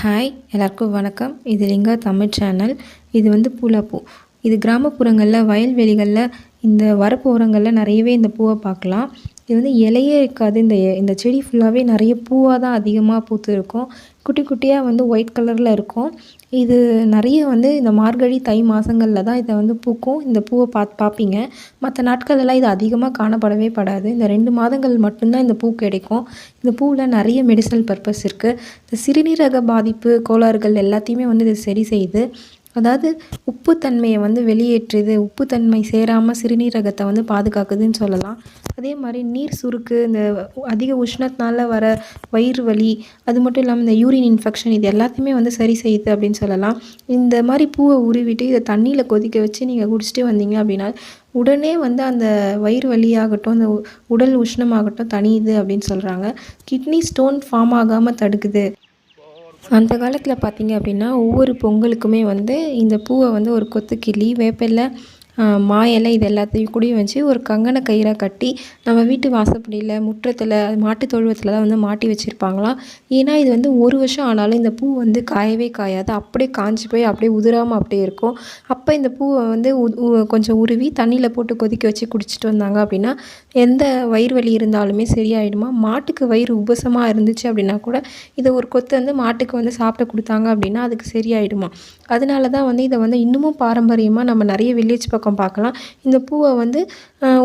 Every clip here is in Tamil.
ஹாய் எல்லாருக்கும் வணக்கம். இது லிங்கா தமிழ் சேனல் இது வந்து பூலாப்பூ. இது கிராமப்புறங்களில் வயல்வெளிகளில் இந்த வரப்பு உரங்களில் நிறையவே இந்த பூவை பார்க்கலாம். இது வந்து இலையே இருக்காது. இந்த இந்த செடி ஃபுல்லாகவே நிறைய பூவாக தான் அதிகமாக பூத்து இருக்கும் குட்டி குட்டியாக வந்து ஒயிட் கலரில் இருக்கும். இது நிறைய வந்து இந்த மார்கழி தை மாதங்களில் தான் இதை வந்து பூக்கும். இந்த பூவை பார்த்து பார்ப்பீங்க மற்ற நாட்களெல்லாம் இது அதிகமாக காணப்படவே படாது. இந்த ரெண்டு மாதங்கள் மட்டும்தான் இந்த பூ கிடைக்கும். இந்த பூவில் நிறைய மெடிசனல் பர்பஸ் இருக்குது இந்த சிறுநீரக பாதிப்பு கோளாறுகள் எல்லாத்தையுமே வந்து இது சரி செய்யுது அதாவது உப்புத்தன்மையை வந்து வெளியேற்றுது உப்புத்தன்மை சேராமல் சிறுநீரகத்தை வந்து பாதுகாக்குதுன்னு சொல்லலாம். அதே மாதிரி நீர் சுருக்கு இந்த அதிக உஷ்ணத்தினால வர வயிறு வலி அது மட்டும் இல்லாமல் இந்த யூரின் இன்ஃபெக்ஷன் இது எல்லாத்தையுமே வந்து சரி செய்யுது அப்படின்னு சொல்லலாம். இந்த மாதிரி பூவை உருவிட்டு இதை தண்ணியில் கொதிக்க வச்சு நீங்கள் குடிச்சிட்டு வந்தீங்க அப்படின்னா உடனே வந்து அந்த வயிறு வலியாகட்டும் அந்த உடல் உஷ்ணமாகட்டும் தனியுது அப்படின்னு சொல்கிறாங்க கிட்னி ஸ்டோன் ஃபார்ம் ஆகாமல் தடுக்குது. அந்த காலத்தில் பார்த்தீங்க அப்படின்னா ஒவ்வொரு பொங்கலுக்குமே வந்து இந்த பூவை வந்து ஒரு கொத்து கிள்ளி வேப்பிலை மா இலை இது எல்லாத்தையும் கூடயும் வச்சு ஒரு கங்கண கயிறாக கட்டி நம்ம வீட்டு வாசப்படியில் முற்றத்தில் மாட்டு தொழுவத்தில் தான் வந்து மாட்டி வச்சுருப்பாங்களாம். ஏன்னா இது வந்து ஒரு வருஷம் ஆனாலும் இந்த பூ வந்து காயவே காயாது. அப்படியே காஞ்சி போய் அப்படியே உதிராமல் அப்படியே இருக்கும். அப்போ இந்த பூவை வந்து கொஞ்சம் உருவி தண்ணியில் போட்டு கொதிக்க வச்சு குடிச்சிட்டு வந்தாங்க அப்படின்னா எந்த வயிறு வலி இருந்தாலுமே சரியாயிடுமா? மாட்டுக்கு வயிறு உபசமாக இருந்துச்சு அப்படின்னா கூட இதை ஒரு கொத்து வந்து மாட்டுக்கு வந்து சாப்பிட கொடுத்தாங்க அப்படின்னா அதுக்கு சரியாயிடுமா? அதனால தான் வந்து இதை வந்து இன்னமும் பாரம்பரியமாக நம்ம நிறைய வில்லேஜ் பக்கம் பக்கம் பார்க்கலாம். இந்த பூவை வந்து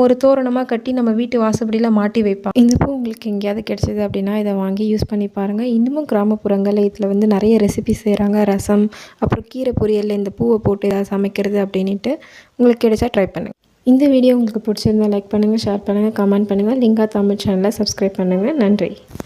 ஒரு தோரணமாக கட்டி நம்ம வீட்டு வாசப்படியில் மாட்டி வைப்பாங்க. இந்த பூ உங்களுக்கு எங்கேயாவது கிடச்சிது அப்படின்னா இதை வாங்கி யூஸ் பண்ணி பாருங்கள் இன்னமும் கிராமப்புறங்களில் இதில் வந்து நிறைய ரெசிபி செய்கிறாங்க ரசம் அப்புறம் கீரை பொரியலில் இந்த பூவை போட்டு ஏதாவது சமைக்கிறது அப்படின்ட்டு உங்களுக்கு கிடைச்சா ட்ரை பண்ணுங்கள் இந்த வீடியோ உங்களுக்கு பிடிச்சிருந்தா லைக் பண்ணுங்கள் ஷேர் பண்ணுங்கள் கமெண்ட் பண்ணுங்கள் லிங்கா தமிழ் சேனலை சப்ஸ்கிரைப் பண்ணுங்கள் நன்றி.